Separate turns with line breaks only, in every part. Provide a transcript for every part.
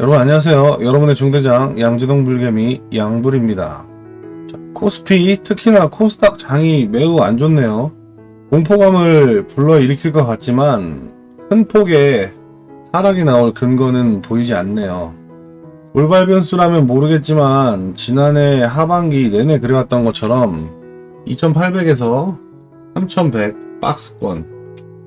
여러분 안녕하세요. 여러분의 중대장 양지동 불개미 양불입니다. 자, 코스피 특히나 코스닥 장이 매우 안 좋네요. 공포감을 불러일으킬 것 같지만 큰 폭의 하락이 나올 근거는 보이지 않네요. 올발 변수라면 모르겠지만 지난해 하반기 내내 그래왔던 것처럼 2800에서 3100 박스권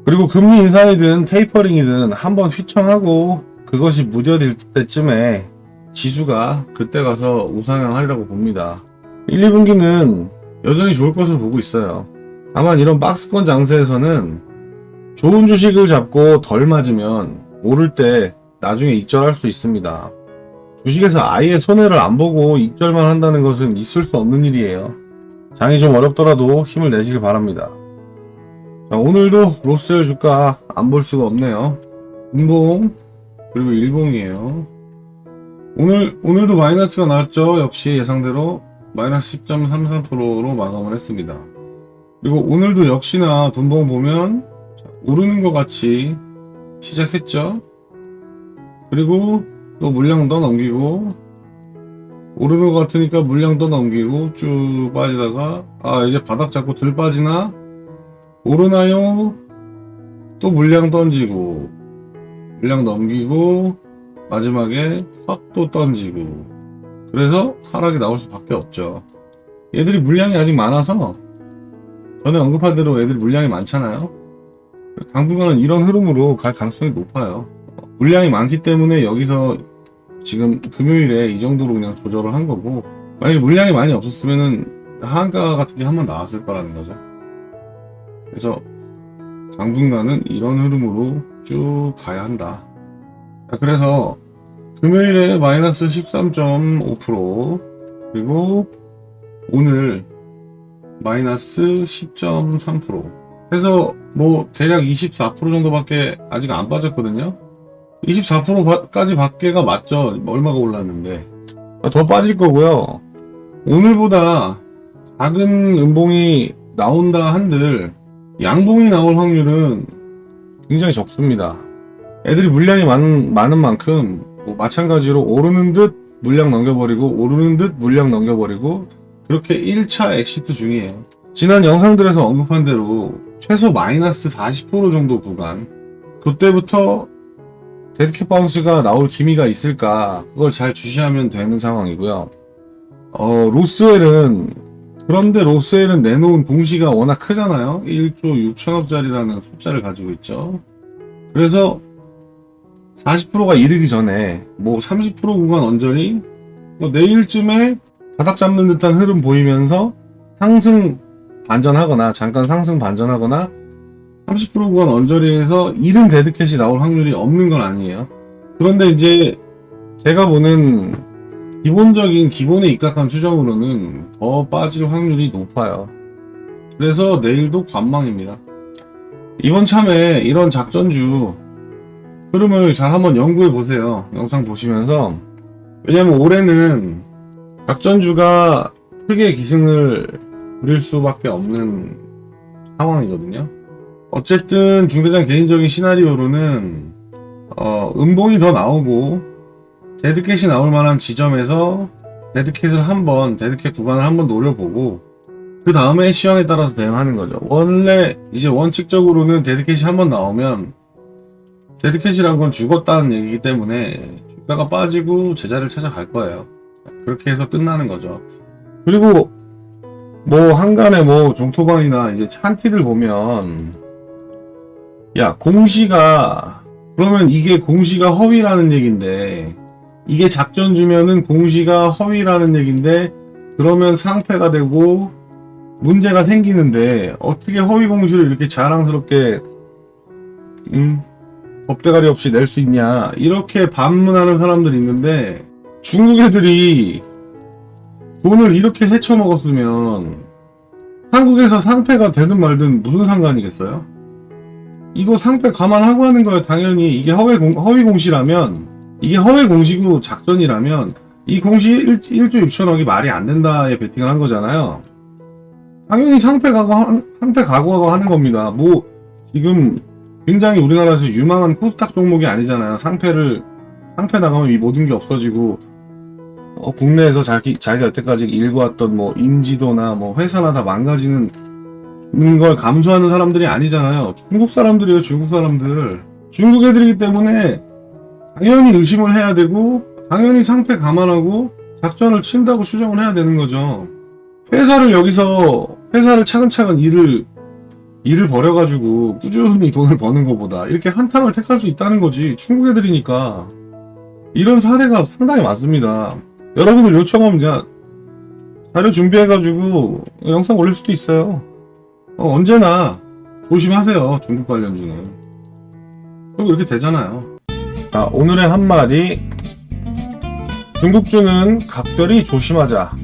그리고 금리 인상이든 테이퍼링이든 한번 휘청하고 그것이 무뎌질 때쯤에 지수가 그때 가서 우상향하려고 봅니다. 1, 2분기는 여전히 좋을 것으로 보고 있어요. 다만 이런 박스권 장세에서는 좋은 주식을 잡고 덜 맞으면 오를 때 나중에 익절할 수 있습니다. 주식에서 아예 손해를 안 보고 익절만 한다는 것은 있을 수 없는 일이에요. 장이 좀 어렵더라도 힘을 내시길 바랍니다. 자, 오늘도 로스의 주가 안 볼 수가 없네요. 운봉 그리고 일봉이에요. 오늘 오늘도 마이너스가 나왔죠. 역시 예상대로 마이너스 10.33%로 마감을 했습니다. 그리고 오늘도 역시나 돈봉 보면 자, 오르는 것 같이 시작했죠. 그리고 또 물량 더 넘기고 오르는 것 같으니까 물량 더 넘기고 쭉 빠지다가 아 이제 바닥 잡고 들 빠지나 오르나요? 또 물량 던지고 물량 넘기고 마지막에 확 또 던지고 그래서 하락이 나올 수밖에 없죠. 얘들이 물량이 아직 많아서 전에 언급한 대로 애들이 물량이 많잖아요. 당분간은 이런 흐름으로 갈 가능성이 높아요. 물량이 많기 때문에 여기서 지금 금요일에 이 정도로 그냥 조절을 한 거고 만약에 물량이 많이 없었으면은 하한가 같은 게 한 번 나왔을 거라는 거죠. 그래서 당분간은 이런 흐름으로 쭉 가야 한다. 자, 그래서 금요일에 마이너스 13.5% 그리고 오늘 마이너스 10.3% 해서 뭐 대략 24% 정도밖에 아직 안 빠졌거든요. 24%까지 밖에가 맞죠. 얼마가 올랐는데 더 빠질 거고요. 오늘보다 작은 음봉이 나온다 한들 양봉이 나올 확률은 굉장히 적습니다. 애들이 물량이 많은, 많은 만큼 뭐 마찬가지로 오르는 듯 물량 넘겨버리고 오르는 듯 물량 넘겨버리고 그렇게 1차 엑시트 중이에요. 지난 영상들에서 언급한 대로 최소 마이너스 40% 정도 구간 그때부터 데드캣 바운스가 나올 기미가 있을까 그걸 잘 주시하면 되는 상황이고요. 어, 로스웰은 그런데 로스웰은 내놓은 공시가 워낙 크잖아요. 1조 6천억짜리라는 숫자를 가지고 있죠. 그래서 40%가 이르기 전에 뭐 30% 구간 언저리 뭐 내일쯤에 바닥 잡는 듯한 흐름 보이면서 상승 반전하거나 잠깐 상승 반전하거나 30% 구간 언저리에서 이른 데드캣이 나올 확률이 없는 건 아니에요. 그런데 이제 제가 보는 기본적인 기본에 입각한 추정으로는 더 빠질 확률이 높아요. 그래서 내일도 관망입니다. 이번 참에 이런 작전주 흐름을 잘 한번 연구해 보세요. 영상 보시면서. 왜냐면 올해는 작전주가 크게 기승을 부릴 수밖에 없는 상황이거든요. 어쨌든 중대장 개인적인 시나리오로는 어, 음봉이 더 나오고 데드캣이 나올 만한 지점에서 데드캣을 한번 데드캣 구간을 한번 노려보고 그 다음에 시황에 따라서 대응하는 거죠. 원래 이제 원칙적으로는 데드캣이 한번 나오면 데드캣이란 건 죽었다는 얘기이기 때문에 주가가 빠지고 제자리를 찾아갈 거예요. 그렇게 해서 끝나는 거죠. 그리고 뭐 한간에 뭐 종토방이나 이제 찬티를 보면 야 공시가 그러면 이게 공시가 허위라는 얘긴데 이게 작전 주면은 공시가 허위라는 얘긴데 그러면 상패가 되고 문제가 생기는데 어떻게 허위 공시를 이렇게 자랑스럽게 음, 법대가리 없이 낼 수 있냐 이렇게 반문하는 사람들이 있는데 중국 애들이 돈을 이렇게 헤쳐 먹었으면 한국에서 상패가 되든 말든 무슨 상관이겠어요? 이거 상패 감안하고 하는 거예요. 당연히 이게 허위, 공, 허위 공시라면 이게 허위 공시고 작전이라면 이 공시 1, 1조 6천억이 말이 안 된다에 베팅을 한 거잖아요. 당연히 상패 각오, 한- 상패 각오하고 하는 겁니다. 뭐 지금 굉장히 우리나라에서 유망한 코스닥 종목이 아니잖아요. 상패를 상패 나가면 이 모든 게 없어지고 어, 국내에서 자기 자기가 여태까지 일궈왔던 뭐 인지도나 뭐 회사나 다 망가지는 걸 감수하는 사람들이 아니잖아요. 중국 사람들이에요, 중국 사람들. 중국 애들이기 때문에 당연히 의심을 해야 되고 당연히 상패 감안하고 작전을 친다고 추정을 해야 되는 거죠. 회사를 여기서 회사를 차근차근 일을 일을 벌여가지고 꾸준히 돈을 버는 것보다 이렇게 한탕을 택할 수 있다는 거지 중국 애들이니까 이런 사례가 상당히 많습니다. 여러분들 요청하면 제가 자료 준비해가지고 영상 올릴 수도 있어요. 어, 언제나 조심하세요 중국 관련주는. 그리고 이렇게 되잖아요. 자 오늘의 한마디 중국주는 각별히 조심하자.